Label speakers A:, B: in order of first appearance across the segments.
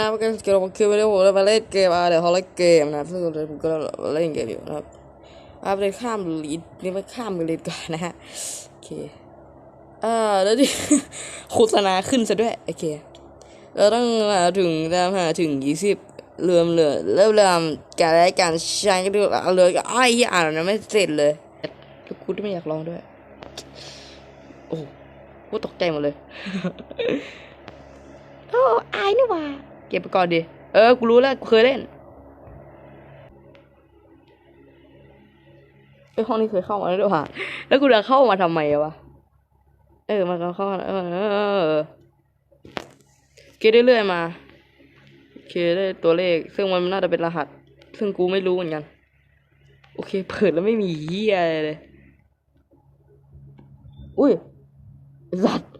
A: นะก็คือเราคือไม่ได้ผมมาเล่นเกมอะเดี๋ยวเขาเล่นเกมนะซึ่งผมก็เล่นเกมอยู่นะครับอะไปข้ามลีดนี่ไปข้ามลีดก่อนนะฮะโอเคอ่าแล้วดิโฆษณาขึ้นซะด้วยโอเคเราต้องมาถึงตามหาถึงยี่สิบเริ่มเลยเริ่มเริ่มการรายการใช้ก็ดูเลยไอ้ยี่อ่านนะไม่เสร็จเลยทุกคนไม่อยากลองด้วย โอ้โหกูตกใจหมดเลย โอ้อายนี่ว่า เก็บไปก่อนดิ เออ กูรู้แล้ว กูเคยเล่นไอห้องนี้เคยเข้ามาแล้วด้วยว่ะแล้วกูจะเข้ามาทำไมวะ เออ มันก็เข้ามาเออเออเออเก็บเรื่อยๆมาโอเคได้ตัวเลข ซึ่งมันน่าจะเป็นรหัส ซึ่งกูไม่รู้เหมือนกัน โอเค เปิดแล้วไม่มีเฮียอะไรเลย อุ้ยสัตว์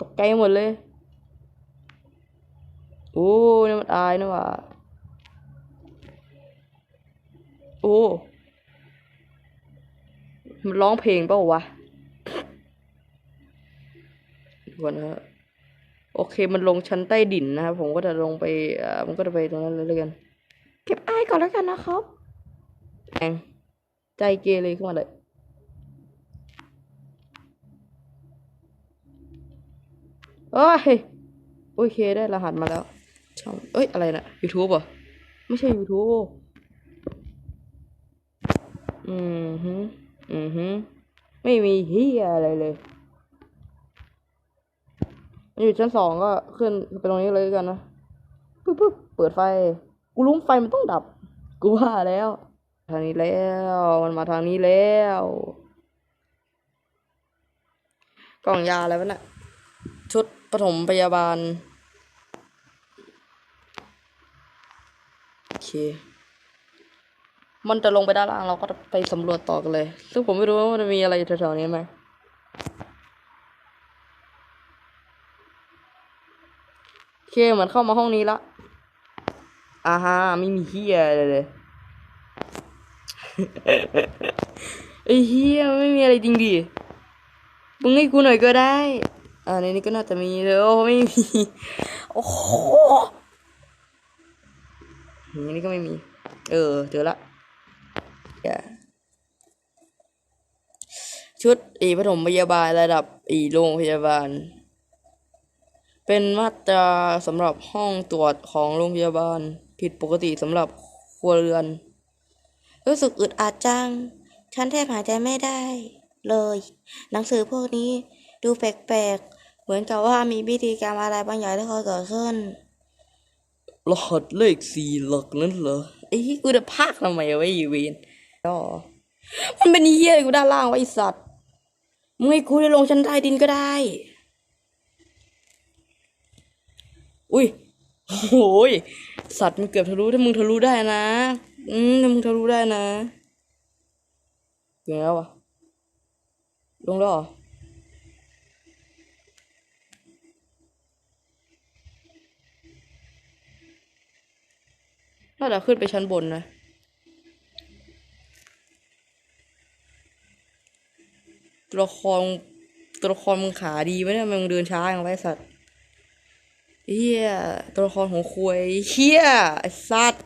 A: ตกใจหมดเลย โอ้นี่มันอายนะว่ะโอ้มันร้องเพลงเปล่าวะดูก่อนนะโอเคมันลงชั้นใต้ดินนะครับผมก็จะลงไปอ่ามันก็จะไปตรงนั้นเลยแล้วกัน เก็บอายก่อนแล้วกันนะครับแองใจเกเรขึ้นมาเลยโอ้ยโอเคได้รหัสมาแล้ว ช่องเอ้ย อะไรนะ YouTube เหรอ ไม่ใช่ YouTube อืมฮึอืมฮึไม่มีเฮียอะไรเลย มันอยู่ชั้นสองก็ขึ้นไปตรงนี้เลยกันนะปึ๊บปึ๊บเปิดไฟ กูรู้ไฟมันต้องดับ กูว่าแล้ว ทางนี้แล้ว มันมาทางนี้แล้ว กล่องยาอะไรวะน่ะชุดปฐมพยาบาล โอ เค มันจะลงไปด้านล่างเราก็ไปสำรวจต่อกันเลย ซึ่งผมไม่รู้ว่ามันจะมีอะไรแถวๆนี้ไหมโอเคเหมือนเข้ามาห้องนี้ละอ่าฮะไม่มีเฮียอะไรเลยไอ้เฮียไม่มีอะไรจริงดิมึงให้กูหน่อยก็ได้ อ่าในนี้ก็น่าจะมีเลยโอ้ไม่มี โอ้ อันนี้ก็ไม่มี เออ เจอละอย่าชุดอีปฐมพยาบาลระดับอีโรงพยาบาล เป็นมาตราสำหรับห้องตรวจของโรงพยาบาล ผิดปกติสำหรับครัวเรือน รู้สึกอึดอัดจัง ฉันแทบหายใจไม่ได้ เลย หนังสือพวกนี้ดูแปลกๆ เหมือนกับว่ามีพิธีกรรมอะไรบางอย่างที่เคยเกิดขึ้น รหัสเลขสี่หลักนั่นเหรอไอ้กูจะพากทำไมวะไอ้เวนอ๋อมันเป็นเหี้ยอะไรกูด้านล่างวะไอ้สัตว์มึงให้กูได้ลงชั้นใต้ดินก็ได้ อุ้ยโอ้ยสัตว์มันเกือบทะลุถ้ามึงทะลุได้นะ อืมถ้ามึงทะลุได้นะถึงแล้ววะลงแล้วเหรอ น่าจะขึ้นไปชั้นบนนะตัวละครตัวละครมึงขาดีไหมเนี่ยมึงเดินช้าอย่างไรสัตว์เฮียตัวละครของควยเฮียไอสัตว์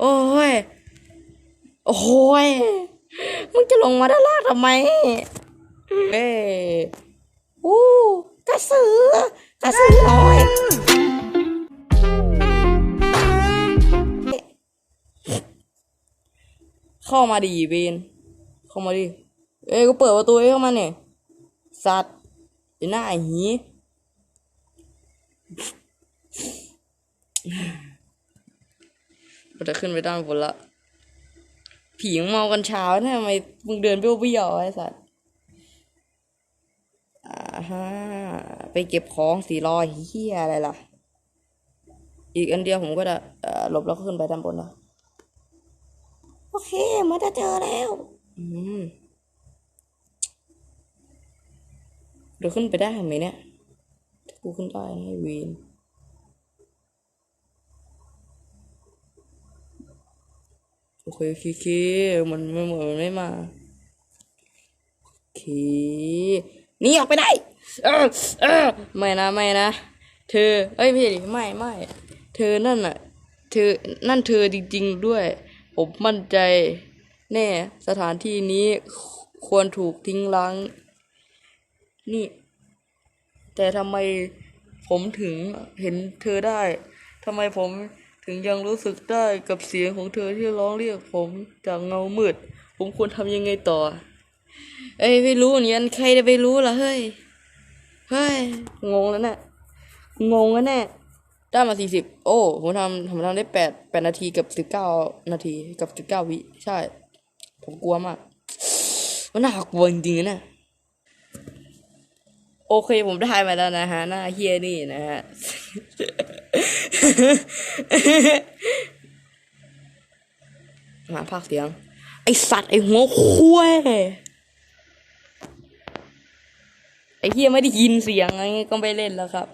A: โอ้ยโอ้ยมึงจะลงมาด้านล่างทำไมเอ้ยอู้กระสือกระสือน้อย เข้ามาดิเวนเข้ามาดิเอ้ยกูเปิดประตูให้เข้ามาเนี่ยสัตว์ไอ้หน้าไอ้หีเราจะขึ้นไปด้านบนละผีมึงเมากันเช้าทำไมมึงเดินเบี้ยวๆไอ้สัตว์อ่าฮะไปเก็บของสี่รอยเฮียอะไรล่ะ อีกอันเดียวผมก็จะหลบแล้วก็ขึ้นไปด้านบนนะ โอเคมันจะเจอแล้ว อืมเดี๋ยวขึ้นไปได้ไหมเนี่ยถ้ากูขึ้นได้นะไอ้วีนโอเคโอเคโอเคมันไม่เหมือนมันไม่มาโอเคนี่ออกไปได้ เออเออไม่นะไม่นะเธอ เอ้ยไม่ใช่ดิไม่ไม่เธอนั่นน่ะ เธอนั่นเธอจริงๆด้วย ผมมั่นใจ แน่สถานที่นี้ควรถูกทิ้งร้าง นี่ แต่ทำไมผมถึงเห็นเธอได้ทำไมผมถึงยังรู้สึกได้กับเสียงของเธอที่ร้องเรียกผมจากเงามืด ผมควรทำยังไงต่อ เอ้ยไม่รู้เหมือนกันใครจะไปรู้ล่ะเฮ้ย เฮ้ย งงแล้วเนี่ยงงแล้วเนี่ย ได้มาสี่สิบโอ้ผมทำผมทำได้แปดแปดนาทีกับสิบเก้านาทีกับสิบเก้าวิใช่ ผมกลัวมาก มันน่ากลัวจริงๆนะโอเคผมได้มาแล้วนะฮะ หน้าเฮียนี่นะฮะหาภาคเสียง ไอสัตว์ ไอหัวคุ้ยไอเฮียไม่ได้ยินเสียงไงก็ไม่เล่นแล้วครับ